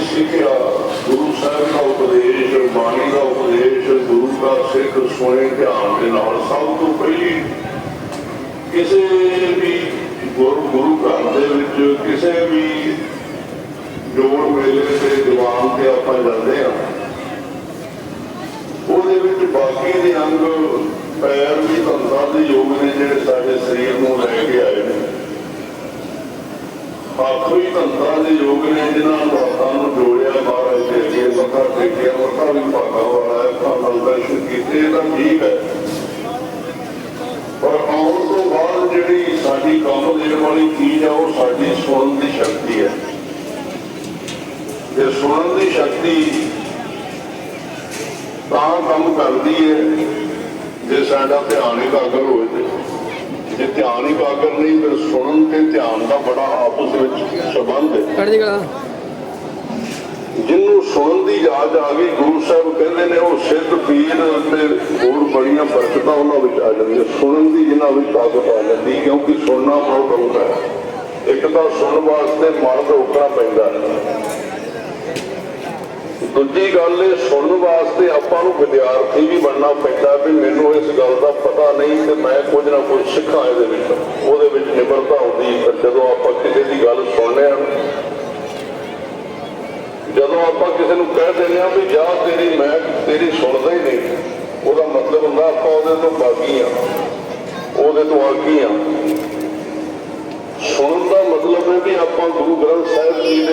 ਸਿੱਖਿਆ ਗੁਰੂ ਸਾਹਿਬ ਦਾ ਉਪਦੇਸ਼, ਬਾਣੀ ਦਾ ਉਪਦੇਸ਼, ਗੁਰੂ ਦਾ ਸਿੱਖ ਸੁਣੇ, ਧਿਆਨ ਦੇ ਨਾਲ ਸਭ ਤੋਂ ਪਹਿਲੀ ਕਿਸੇ ਵੀ ਗੁਰੂ ਗੁਰੂ ਘਰ ਦੇ ਵਿੱਚ ਕਿਸੇ ਵੀ ਜੋੜ ਮੇਲੇ ਤੇ ਦੀਵਾਨ ਤੇ ਆਪਾਂ ਜਾਂਦੇ ਆ। ਉਹਦੇ ਵਿੱਚ ਬਾਕੀ ਦੇ ਅੰਗ, ਪੈਰ ਵੀ ਧੰਦਾ ਦੇ ਯੋਗ ਨੇ ਜਿਹੜੇ ਸਾਡੇ ਸਰੀਰ ਨੂੰ ਲੈ ਕੇ ਆਏ ਨੇ ਹੱਥ ਵੀ ਦੇ ਯੋਗ ਨੇ, ਜਿਨ੍ਹਾਂ ਨੂੰ ਨੂੰ ਜੋੜਿਆ ਮਹਾਰਾਜ ਦੇ ਅੱਗੇ, ਮੱਥਾ ਟੇਕਿਆ, ਮੱਥਾ ਵੀ ਭਾਗਾ ਵਾਲਾ ਹੈ, ਤਾਂ ਨਾਲ ਕੀਤੇ ਤਾਂ ਠੀਕ ਹੈ। ਪਰ ਆਉਣ ਤੋਂ ਬਾਅਦ ਜਿਹੜੀ ਸਾਡੀ ਕੰਮ ਦੇਣ ਵਾਲੀ ਚੀਜ਼ ਆ, ਉਹ ਸਾਡੀ ਸੁਣਨ ਦੀ ਸ਼ਕਤੀ ਹੈ। ਤੇ ਸੁਣਨ ਦੀ ਸ਼ਕਤੀ ਤਾਂ ਕੰਮ ਕਰਦੀ ਹੈ, ਜੇ ਸਾਡਾ ਧਿਆਨ ਇਕਾਗਰ ਹੋਵੇ ਤੇ। ਜੇ ਧਿਆਨ ਇਕਾਗਰ ਨਹੀਂ ਫਿਰ ਸੁਣਨ ਤੇ ਧਿਆਨ ਦਾ ਬੜਾ ਆਪਸ ਵਿੱਚ ਸੰਬੰਧ ਹੈ। ਚੜ੍ਹਦੀ ਕਲਾ ਜਿਹਨੂੰ ਸੁਣਨ ਦੀ ਯਾਦ ਆ ਗਈ ਗੁਰੂ ਸਾਹਿਬ ਕਹਿੰਦੇ ਨੇ ਉਹ ਸਿੱਧ ਪੀਰ ਤੇ ਹੋਰ ਬੜੀਆਂ ਬਰਕਤਾਂ ਉਹਨਾਂ ਵਿੱਚ ਆ ਜਾਂਦੀਆਂ। ਸੁਣਨ ਦੀ ਜਿਨ੍ਹਾਂ ਵਿੱਚ ਤਾਕਤ ਆ ਜਾਂਦੀ ਕਿਉਂਕਿ ਸੁਣਨਾ ਬਹੁਤ ਔਖਾ ਹੈ। ਇੱਕ ਤਾਂ ਸੁਣਨ ਵਾਸਤੇ ਮਨ ਰੋਕਣਾ ਪੈਂਦਾ ਹੈ। ਦੂਜੀ ਗੱਲ ਇਹ ਸੁਣਨ ਵਿਦਿਆਰਥੀ ਵੀ ਬਣਨਾ ਪੈਂਦਾ ਵੀ ਮੈਨੂੰ ਇਸ ਗੱਲ ਦਾ ਪਤਾ ਨਹੀਂ ਤੇ ਮੈਂ ਕੁਝ ਨਾ ਕੁਝ ਸਿੱਖਾਂ ਇਹਦੇ ਵਿੱਚ। ਉਹਦੇ ਵਿੱਚ ਨਿਮਰਤਾ ਹੁੰਦੀ ਜਦੋਂ ਆਪਾਂ ਕਿਸੇ ਦੀ ਗੱਲ ਸੁਣਦੇ ਹਾਂ, ਜਦੋਂ ਆਪਾਂ ਕਿਸੇ ਨੂੰ ਕਹਿ ਦਿੰਦੇ ਆ ਵੀ ਜਾ ਤੇਰੀ ਮੈਂ ਤੇਰੀ ਸੁਣਦਾ ਹੀ ਨਹੀਂ, ਉਹਦਾ ਮਤਲਬ ਹੁੰਦਾ ਆਪਾਂ ਉਹਦੇ ਤੋਂ ਬਾਗੀ ਆ ਉਹਦੇ ਤੋਂ ਆਗੀ ਆ ਸੁਣਨ ਦਾ ਮਤਲਬ ਹੈ ਵੀ ਆਪਾਂ ਗੁਰੂ ਗ੍ਰੰਥ ਸਾਹਿਬ ਜੀ ਦੇ